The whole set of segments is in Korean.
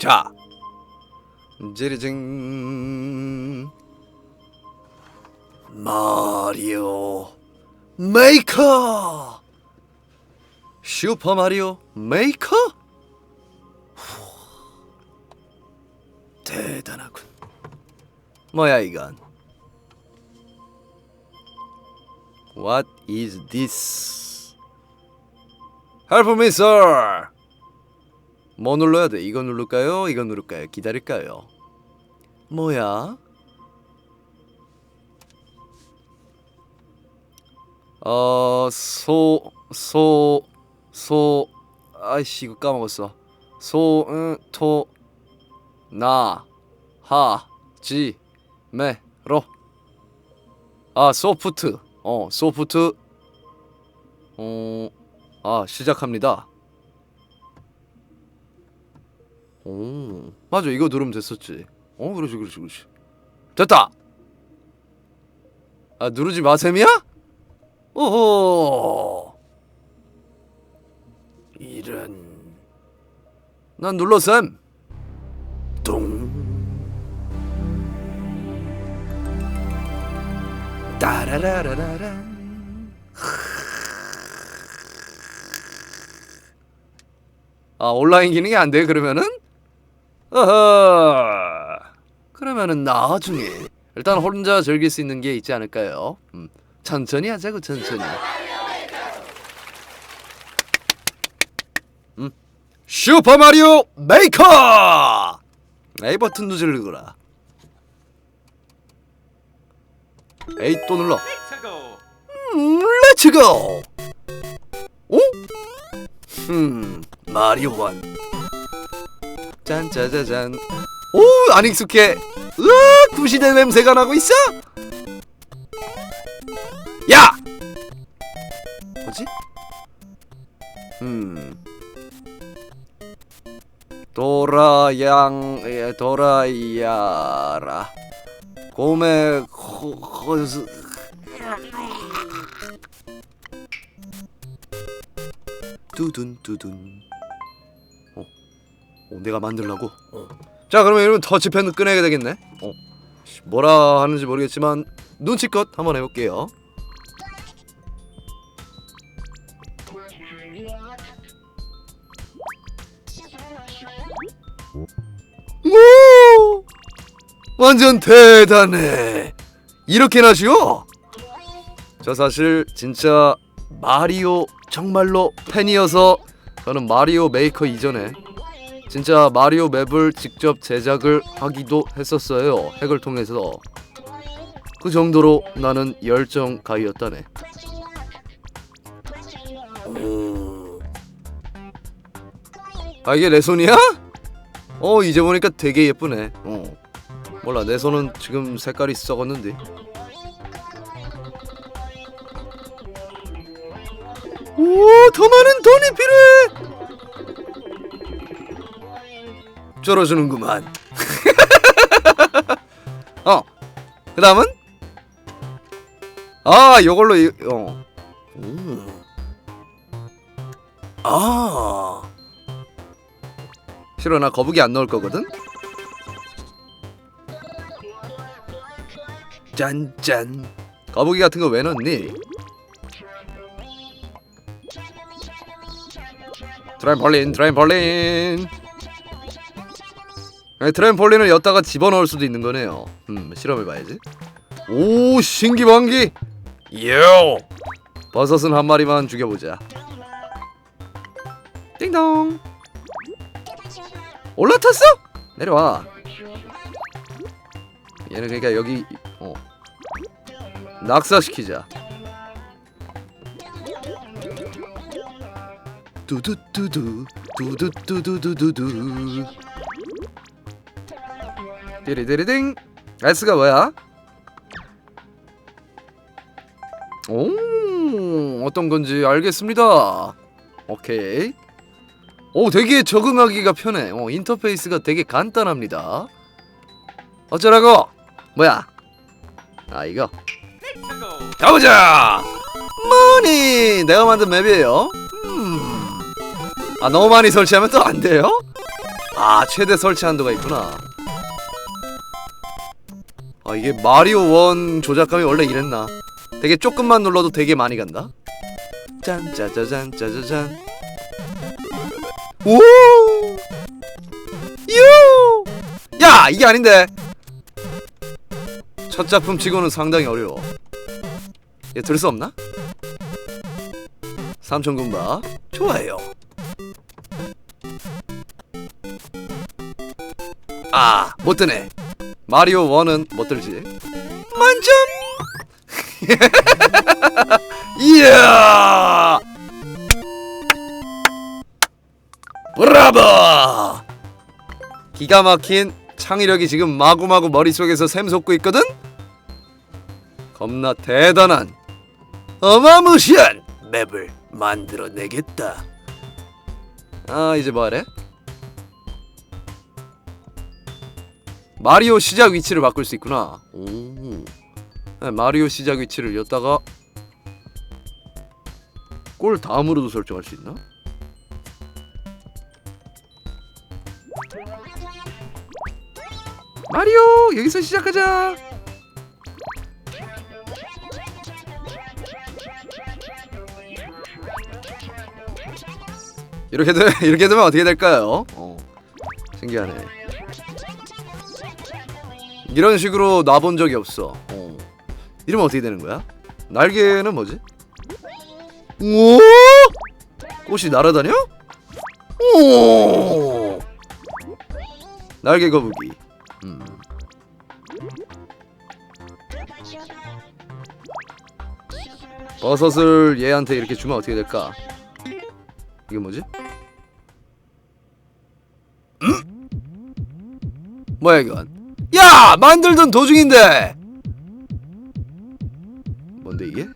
자, 지리징 마리오 메이커 슈퍼 마리오 메이커 후, 대단하군. 뭐야 이건? What is this? Help me, sir. 뭐 눌러야 돼? 이거 누를까요? 이거 누를까요? 기다릴까요? 뭐야? 어, 소, 소, 소, 아이씨, 이거 까먹었어. 소, 응, 토, 나, 하, 지, 메, 로. 아, 소프트. 어, 소프트. 어, 아, 시작합니다. 오, 맞아. 이거 누르면 됐었지. 어, 그렇지, 그렇지, 그렇지. 됐다. 아, 누르지 마셈이야? 오호. 이런. 난 눌렀음. 동. 따라라라라란. 아 온라인 기능이 안 돼 그러면은? 그러면은 나중에 일단 혼자 즐길 수 있는 게 있지 않을까요? 음, 천천히 하자고 천천히. 음, 슈퍼 마리오 메이커. A 버튼 누르거라. A 또 눌러. 음, 렛츠고. 오? 음, 마리오 원. 짠 짜자잔. 오, 안 익숙해. 으아, 구시대 냄새가 나고 있어. 야! 뭐지? 음. 도라양, 예, 도라야라. 고메, 코, 코스. 두둔, 두둔. 내가 만들라고? 어. 자 그러면 여러분 터치펜 꺼내야 되겠네 어. 씨, 뭐라 하는지 모르겠지만 눈치껏 한번 해볼게요 오! 완전 대단해 이렇게나 쉬워? 저 사실 진짜 마리오 정말로 팬이어서 저는 마리오 메이커 이전에 진짜 마리오 맵을 직접 제작을 하기도 했었어요. 핵을 통해서. 그 정도로 나는 열정 가이였다네. 오. 아 이게 내 손이야? 어 이제 보니까 되게 예쁘네. 어. 몰라 내 손은 지금 색깔이 썩었는데. 오, 더 많은 돈이 필요해. 쩔어주는구만. 어. 그 다음은 아, 요걸로 이, 어. 오. 아. 싫어 나 거북이 안 넣을 거거든. 짠짠. 거북이 같은 거 왜 넣니? 트램폴린 트램폴린 네, 트램폴린을 엿다가 집어넣을 수도 있는 거네요. 음 실험해봐야지. 오 신기방기! 요 버섯은 한 마리만 죽여보자. 띵동! 올라탔어? 내려와. 얘는 그러니까 여기 어. 낙사시키자. 두두두두 두두두두두두 띠리디리딩. S가 뭐야? 오 어떤 건지 알겠습니다. 오케이. 오 되게 적응하기가 편해. 어, 인터페이스가 되게 간단합니다. 어쩌라고? 뭐야? 아 이거. 가보자! 머니? 내가 만든 맵이에요? 음. 아 너무 많이 설치하면 또 안 돼요? 아 최대 설치 한도가 있구나 아 이게 마리오 1 조작감이 원래 이랬나? 되게 조금만 눌러도 되게 많이 간다? 짠 짜자잔 짜자잔 오! 유! 야 이게 아닌데! 첫 작품 치고는 상당히 어려워. 얘 들 수 없나? 삼천군바 좋아요. 아 못 드네 마리오 1은 못 들지. 만점! 이야! 브라보! 기가 막힌 창의력이 지금 마구마구 머릿속에서 샘솟고 있거든? 겁나 대단한 어마무시한 맵을 만들어내겠다. 아 이제 뭐하래? 마리오 시작 위치를 바꿀 수 있구나 오. 네, 마리오 시작 위치를 였다가 골 다음으로도 설정할 수 있나? 마리오 여기서 시작하자 이렇게 되 이렇게 되면 어떻게 될까요? 어, 신기하네. 이런 식으로 놔본 적이 없어. 어. 이러면 어떻게 되는 거야? 날개는 뭐지? 오! 꽃이 날아다녀? 오! 날개 거북이. 음. 버섯을 얘한테 이렇게 주면 어떻게 될까? 이게 뭐지? 음? 뭐야 이건? 야 만들던 도중인데. 뭔데 이게?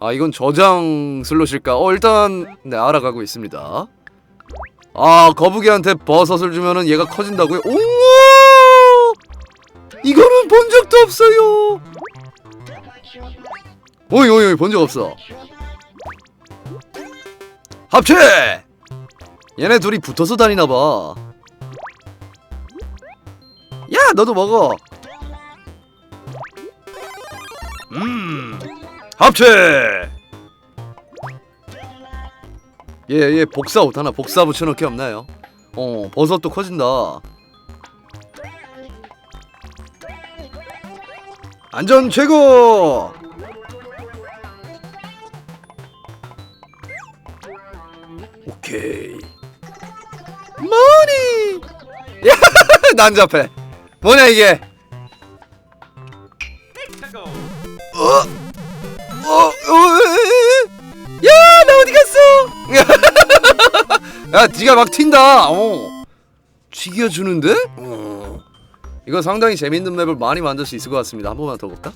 아 이건 저장 슬롯일까? 어 일단 네 알아가고 있습니다. 아 거북이한테 버섯을 주면은 얘가 커진다고요? 오! 이거는 본 적도 없어요. 오이 오이 오이 본 적 없어. 합체! 얘네 둘이 붙어서 다니나 봐. 야, 너도 먹어. 음. 합체! 얘, 얘 복사 옷 하나 복사 붙여넣기 없나요? 어, 버섯도 커진다. 안전 최고! 오케이. 머니! 야, 난잡해. 뭐냐 이게? 어? 어? 어? 야, 나 어디 갔어? 야, 네가 막 튄다. 어. 죽여주는데? 어. 이거 상당히 재밌는 맵을 많이 만들 수 있을 것 같습니다. 한 번만 더 볼까?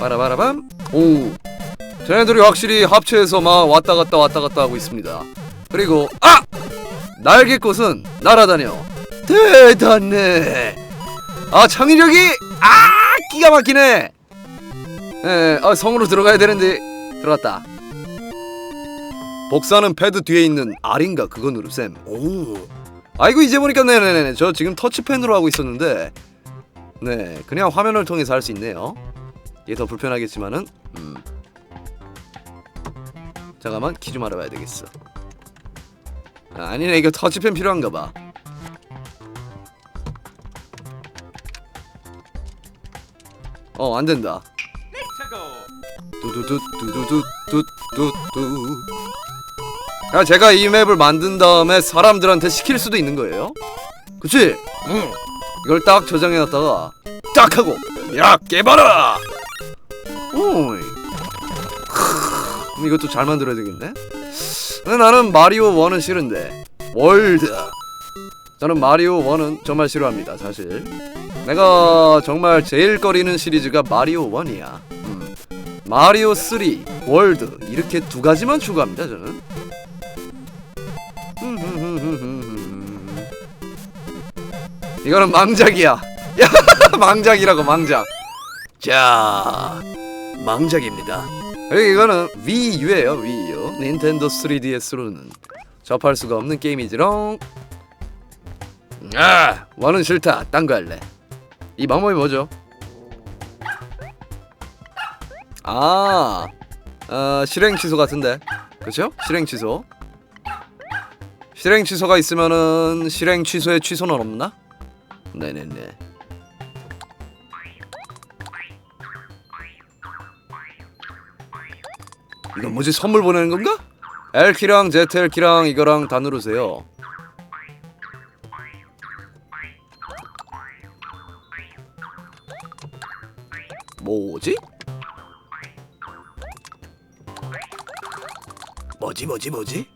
빠라바라밤. 오. 쟤네들이 확실히 합체해서 막 왔다 갔다 왔다 갔다 하고 있습니다. 그리고 아! 날개꽃은 날아다녀. 대단해. 아 창의력이 아 기가 막히네. 예, 아 성으로 들어가야 되는데 들어갔다. 복사는 패드 뒤에 있는 R인가 그거 누르셈. 오. 아이고 이제 보니까 네네네 저 지금 터치펜으로 하고 있었는데 네 그냥 화면을 통해서 할 수 있네요. 이게 더 불편하겠지만은 음. 잠깐만 키 좀 알아봐야 되겠어. 아, 아니네 이거 터치펜 필요한가 봐. 어 안 된다. 두두두 두두두 두두두. 야 제가 이 맵을 만든 다음에 사람들한테 시킬 수도 있는 거예요. 그치? 응. 이걸 딱 저장해놨다가 딱 하고 야 깨봐라. 오이. 크, 그럼 이것도 잘 만들어야 되겠네. 근데 나는 마리오 1은 싫은데 월드. 저는 마리오 1은 정말 싫어합니다. 사실. 내가 정말 제일 꺼리는 시리즈가 마리오 1이야. 음. 마리오 3, 월드 이렇게 두 가지만 추구합니다. 저는. 이거는 망작이야. 야, 망작이라고 망작. 자, 망작입니다. 그리고 이거는 위유예요 위유 닌텐도 3DS로는 접할 수가 없는 게임이지롱 아 원은 싫다 딴 거 할래 이 방법이 뭐죠? 아 어, 실행 취소 같은데 그쵸? 실행 취소 실행 취소가 있으면은 실행 취소에 취소는 없나? 네네네 이건 뭐지 선물 보내는 건가? L키랑 ZL키랑 이거랑 다 누르세요 뭐지? 뭐지 뭐지 뭐지?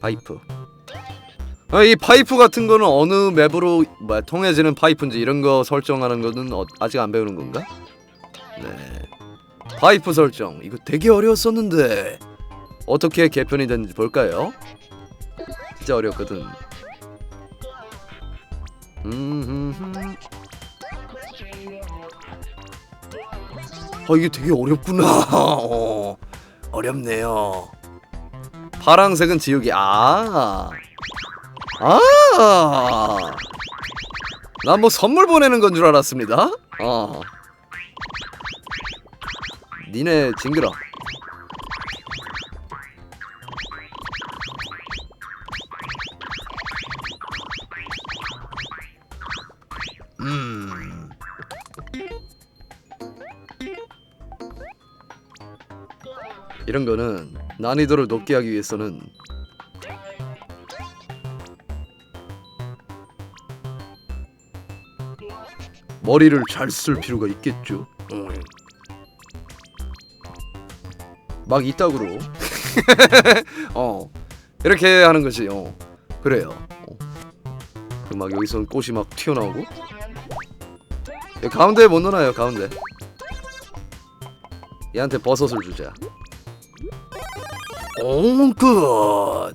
파이프 아, 이 파이프 같은 거는 어느 맵으로 뭐, 통해지는 파이프인지 이런 거 설정하는 거는 어, 아직 안 배우는 건가? 네 파이프 설정 이거 되게 어려웠었는데 어떻게 개편이 됐는지 볼까요? 진짜 어렵거든 음 어 이게 되게 어렵구나 어, 어렵네요 파랑색은 지우기 아 아. 난 뭐 선물 보내는 건 줄 알았습니다. 어. 니네 징그러. 이런 거는 난이도를 높게 하기 위해서는 머리를 잘 쓸 필요가 있겠죠. 음. 막 이따구로 어 이렇게 하는 거지. 어 그래요. 어. 그막 여기서 꽃이 막 튀어나오고 여기 가운데 못 넣어요 가운데. 얘한테 버섯을 주자. 오 굿.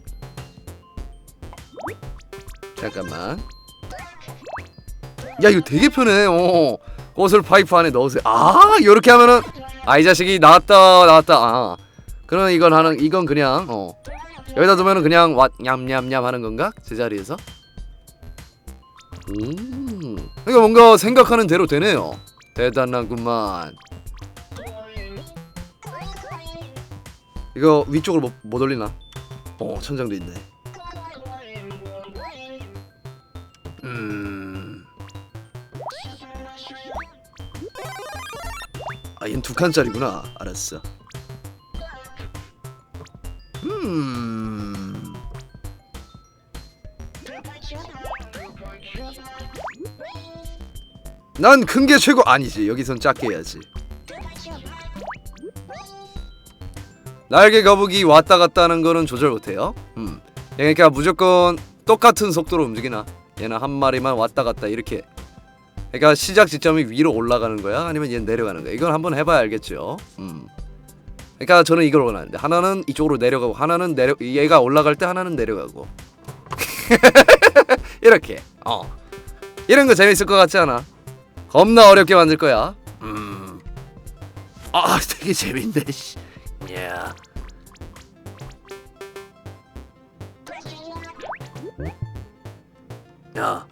잠깐만. 야 이거 되게 편해. 어. 꽃을 파이프 안에 넣으세요. 아 이렇게 하면은 아 이 자식이 나왔다 나왔다. 아 그러면 이건 하는 이건 그냥 어 여기다 두면은 그냥 왓 냠냠냠 하는 건가 제자리에서? 음 이거 뭔가 생각하는 대로 되네요. 대단하구만. 이거 위쪽으로 못, 못 올리나? 어 천장도 있네. 음. 아, 얘는 두 칸짜리구나. 알았어. 음. 난 큰 게 최고 아니지. 여기선 작게 해야지. 날개 거북이 왔다 갔다 하는 거는 조절 못해요. 음. 그러니까 무조건 똑같은 속도로 움직이나. 얘는 한 마리만 왔다 갔다 이렇게. 그러니까 시작 지점이 위로 올라가는 거야, 아니면 얘는 내려가는 거야. 이건 한번 해봐야 알겠죠. 음. 그러니까 저는 이걸 원하는데 하나는 이쪽으로 내려가고 하나는 내려 얘가 올라갈 때 하나는 내려가고 이렇게 어 이런 거 재밌을 것 같지 않아? 겁나 어렵게 만들 거야. 음. 아 되게 재밌네. 씨. 야. 야.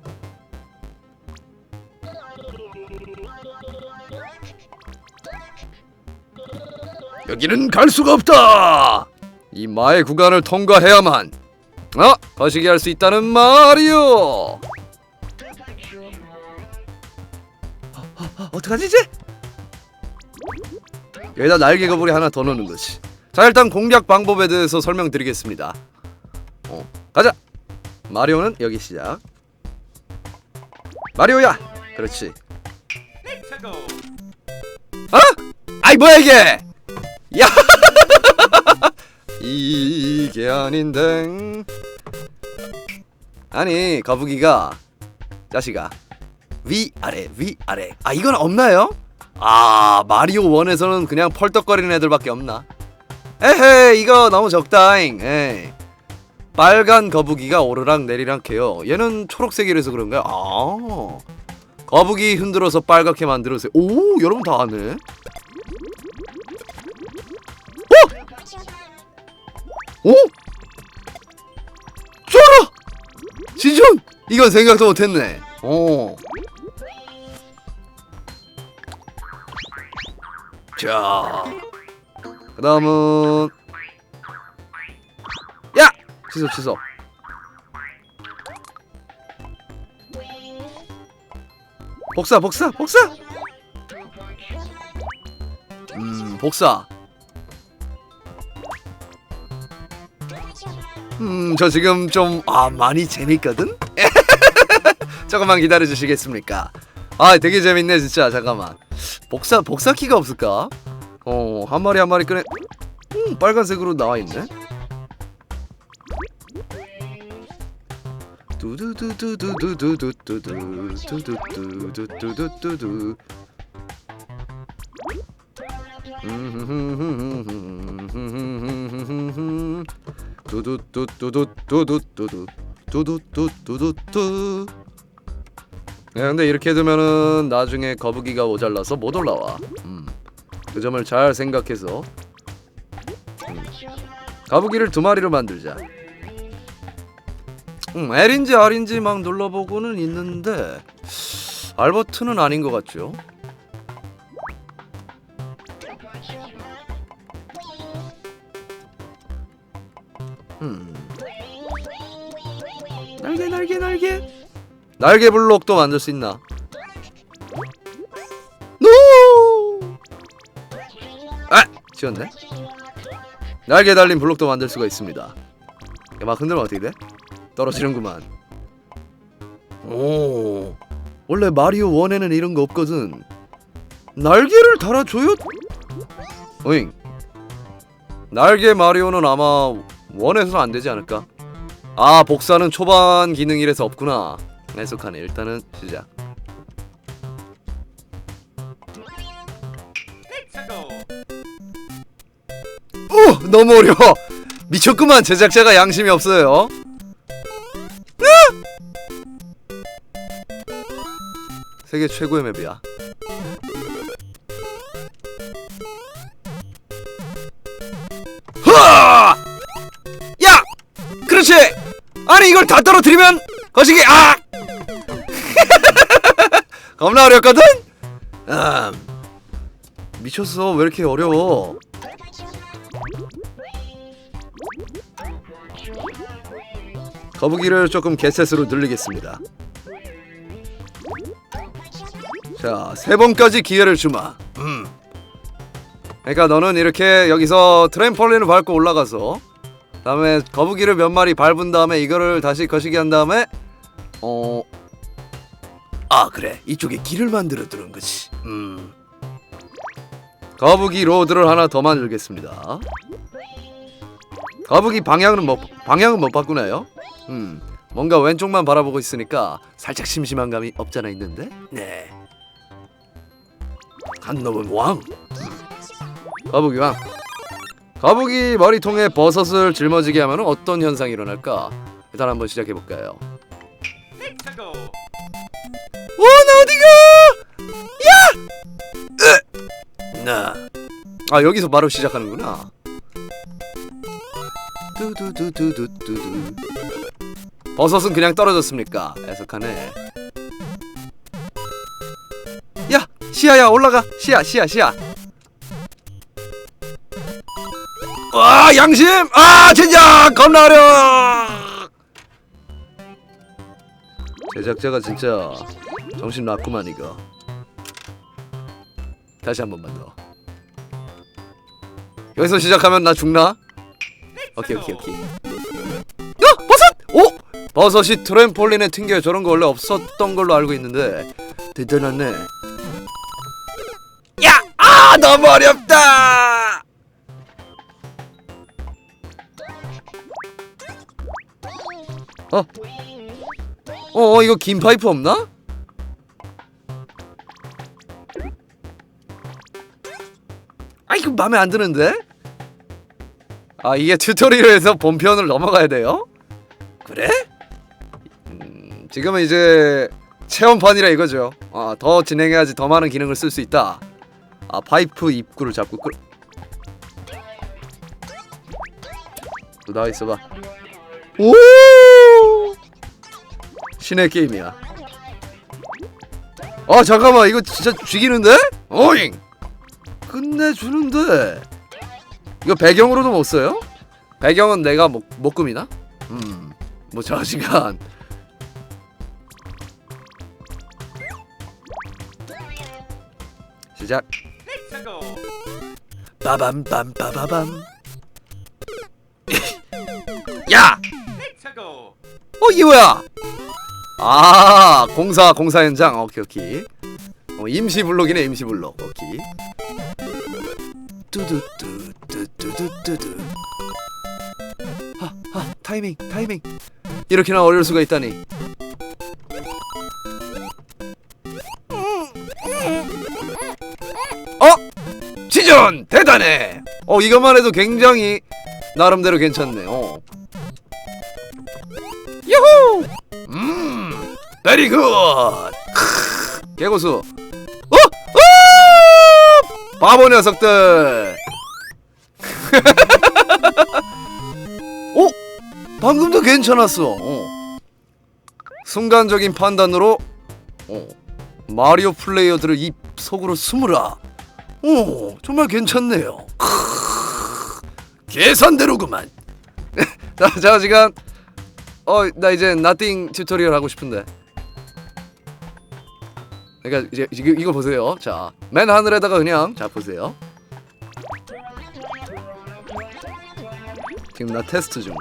여기는 갈 수가 없다. 이 마의 구간을 통과해야만 어 거시기 할 수 있다는 말이오. 어떡하지 이제? 여기다 날개 거북이 하나 더 넣는 거지. 자 일단 공략 방법에 대해서 설명드리겠습니다. 어 가자. 마리오는 여기 시작. 마리오야. 그렇지. 어? 아이 뭐야 이게? 야! 이게 아닌데. 아니 거북이가 자식아 위 아래 위 아래 아 이건 없나요? 아 마리오 원에서는 그냥 펄떡거리는 애들밖에 없나? 에헤 이거 너무 적다잉 에이. 빨간 거북이가 오르락 내리락 해요 얘는 초록색이라서 그런가요? 아 거북이 흔들어서 빨갛게 만들었어요 오 여러분 다 아네 어! 오! 오? 쫄아! 지존! 이건 생각도 못했네 오 자, 그 다음은 야! 취소 취소. 복사 복사 복사. 음 복사. 음, 저 지금 좀, 아, 많이 재밌거든? 조금만 기다려 주시겠습니까? 아, 되게 재밌네, 진짜. 잠깐만. 복사, 복사 키가 없을까? 어, 한 마리 한 마리 꺼내. 음, 빨간색으로 나와 있네. 두두두두두두두두두두두두두두두두두 두두두두 두두두두두 두두두두두 두 네, 근데 이렇게 해두면은 나중에 거북이가 모자라서 못 올라와. 음, 그 점을 잘 생각해서 음, 거북이를 두 마리로 만들자. 음, L인지 R인지 막 눌러보고는 있는데 알버트는 아닌 것 같죠? 음. 날개 날개 날개 날개 블록도 만들 수 있나? 노! 아! 지웠네? 날개 달린 블록도 만들 수가 있습니다 막 흔들면 어떻게 돼? 떨어지는구만 오 원래 마리오 1에는 이런 거 없거든 날개를 달아줘요? 오잉 날개 마리오는 아마 원에서는 안 되지 않을까? 아 복사는 초반 기능이라서 없구나 해석하네 일단은 시작 오 너무 어려워 미쳤구만 제작자가 양심이 없어요 으아! 세계 최고의 맵이야! 야! 그렇지! 아니 이걸 다 떨어뜨리면 거시기 아! 겁나 어렵거든? 아, 미쳤어 왜 이렇게 어려워 거북이를 조금 개셋으로 늘리겠습니다 자, 세 번까지 기회를 주마. 음. 그러니까 너는 이렇게 여기서 트램펄린을 밟고 올라가서 다음에 거북이를 몇 마리 밟은 다음에 이거를 다시 거시기 한 다음에 어. 아 그래 이쪽에 길을 만들어 두는 거지. 음. 거북이 로드를 하나 더 만들겠습니다. 거북이 방향은 뭐 방향은 못 바꾸나요? 음. 뭔가 왼쪽만 바라보고 있으니까 살짝 심심한 감이 없잖아 있는데. 네. 한 놈은 왕. 거북이 왕. 거북이 머리통에 버섯을 짊어지게 하면 어떤 현상이 일어날까? 일단 한번 시작해 볼까요? 어디가? 야! 으! 나. 아 여기서 바로 시작하는구나. 두두두두두두두. 버섯은 그냥 떨어졌습니까? 애석하네. 야, 시야야 올라가. 시야, 시야, 시야. 와, 양심. 아, 진짜 겁나 어려워. 제작자가 진짜 정신 났구만 이거. 다시 한 번만 더. 여기서 시작하면 나 죽나? 오케이 오케이 오케이. 야 버섯! 오 버섯이 트램폴린에 튕겨 저런 거 원래 없었던 걸로 알고 있는데 대단하네. 야! 아 너무 어렵다. 어? 어 이거 긴 파이프 없나? 아 이거 마음에 안 드는데? 아 이게 튜토리얼에서 본편을 넘어가야 돼요? 그래? 음, 지금은 이제 체험판이라 이거죠. 아, 더 진행해야지 더 많은 기능을 쓸 수 있다. 아 파이프 입구를 잡고 끌. 너 나와 있어봐. 오! 신의 게임이야. 아 잠깐만 이거 진짜 죽이는데? 어잉! 끝내주는데 이거 배경으로도 못 써요? 배경은 내가 목, 목금이나? 음뭐 저시간 시작 빠밤 빰 빠바밤 야! 어 이게 뭐야? 아 공사 공사 현장 오케이 오케이 어, 임시 블록이네 임시 블록 오케이 뚜두뚜뚜뚜뚜뚜 하하 타이밍 타이밍 이렇게나 어려울 수가 있다니 어 지존 대단해 어 이것만 해도 굉장히 나름대로 괜찮네 어 야호 음 베리 굿 개고수! 바보 녀석들 어? 방금도 괜찮았어 어. 순간적인 판단으로 어. 마리오 플레이어들을 입 속으로 숨으라 오 정말 괜찮네요 크으, 계산대로구만 자, 자 지금 어나 이제 나띵 튜토리얼 하고 싶은데 그러니까 이제 이거, 이거 보세요. 자 맨 하늘에다가 그냥 자 보세요. 지금 나 테스트 중.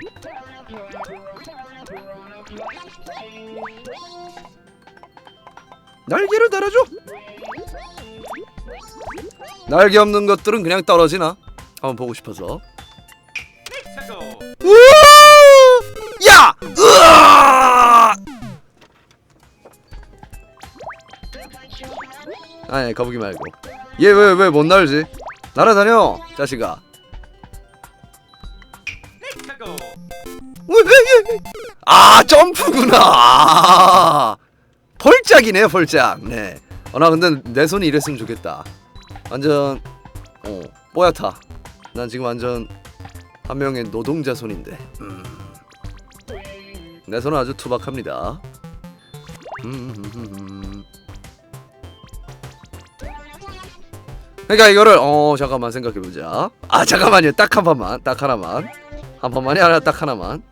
날개를 달아줘! 날개 없는 것들은 그냥 떨어지나? 한번 보고 싶어서. 우와! 야! 으아! 아니 거북이 말고. 얘 왜 왜 못 날지? 날아다녀 자식아. 아 점프구나. 아, 펄짝이네 펄짝. 네 어 나 근데 내 손이 이랬으면 좋겠다. 완전 어 뽀얗다. 난 지금 완전 한 명의 노동자 손인데. 음. 내 손은 아주 투박합니다. 음. 그러니까 이거를 어 잠깐만 생각해 보자. 아 잠깐만요. 딱 한 번만. 딱 하나만. 한 번만이 아니라 딱 하나만.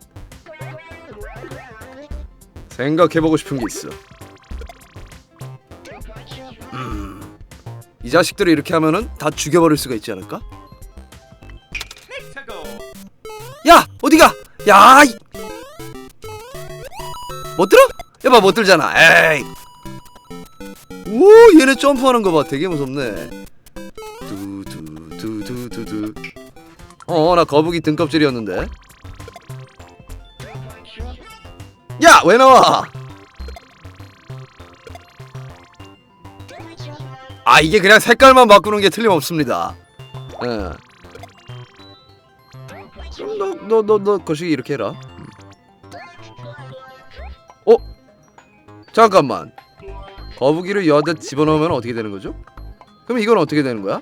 생각해 보고 싶은 게 있어. 음, 이 자식들을 이렇게 하면은 다 죽여버릴 수가 있지 않을까? 야! 어디가? 야 이... 못 들어? 야봐 못 들잖아. 에이. 오 얘네 점프하는 거 봐. 되게 무섭네 어 나 거북이 등껍질이었는데 야 왜 나와 아 이게 그냥 색깔만 바꾸는 게 틀림없습니다 예. 그럼 너너 너 너 거시기 이렇게 해라 어? 잠깐만 거북이를 여대 집어넣으면 어떻게 되는 거죠? 그럼 이건 어떻게 되는 거야?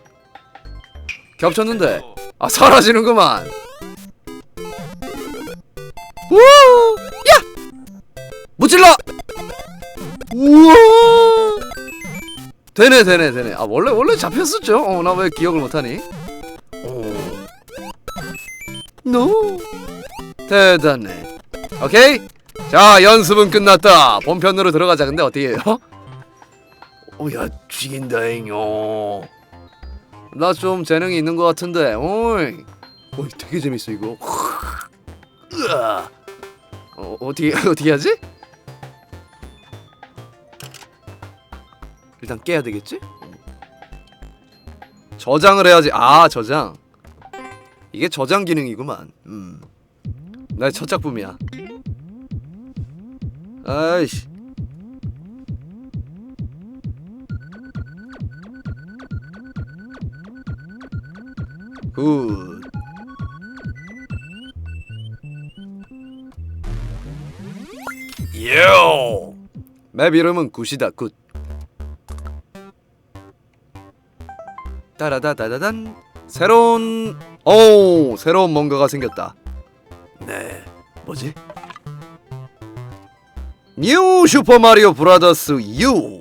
겹쳤는데. 아 사라지는구만. 우! 야! 무찔러! 우와! 되네 되네 되네. 아 원래 원래 잡혔었죠? 어 나 왜 기억을 못하니? 오. 노. 대단해. 오케이? 자 연습은 끝났다. 본편으로 들어가자. 근데 어떻게 해요? 오야 죽인다잉요 나 좀 재능이 있는 것 같은데 오이 오이 되게 재밌어 이거 으아. 어, 어떻게 어떻게 하지? 일단 깨야 되겠지? 저장을 해야지. 아 저장. 이게 저장 기능이구만. 음. 나의 첫 작품이야. 아이씨. 굿. 요. 맵 이름은 굿이다 굿. 따라다다다단 새로운 오 새로운 뭔가가 생겼다. 네. 뭐지? 뉴 슈퍼 마리오 브라더스 U.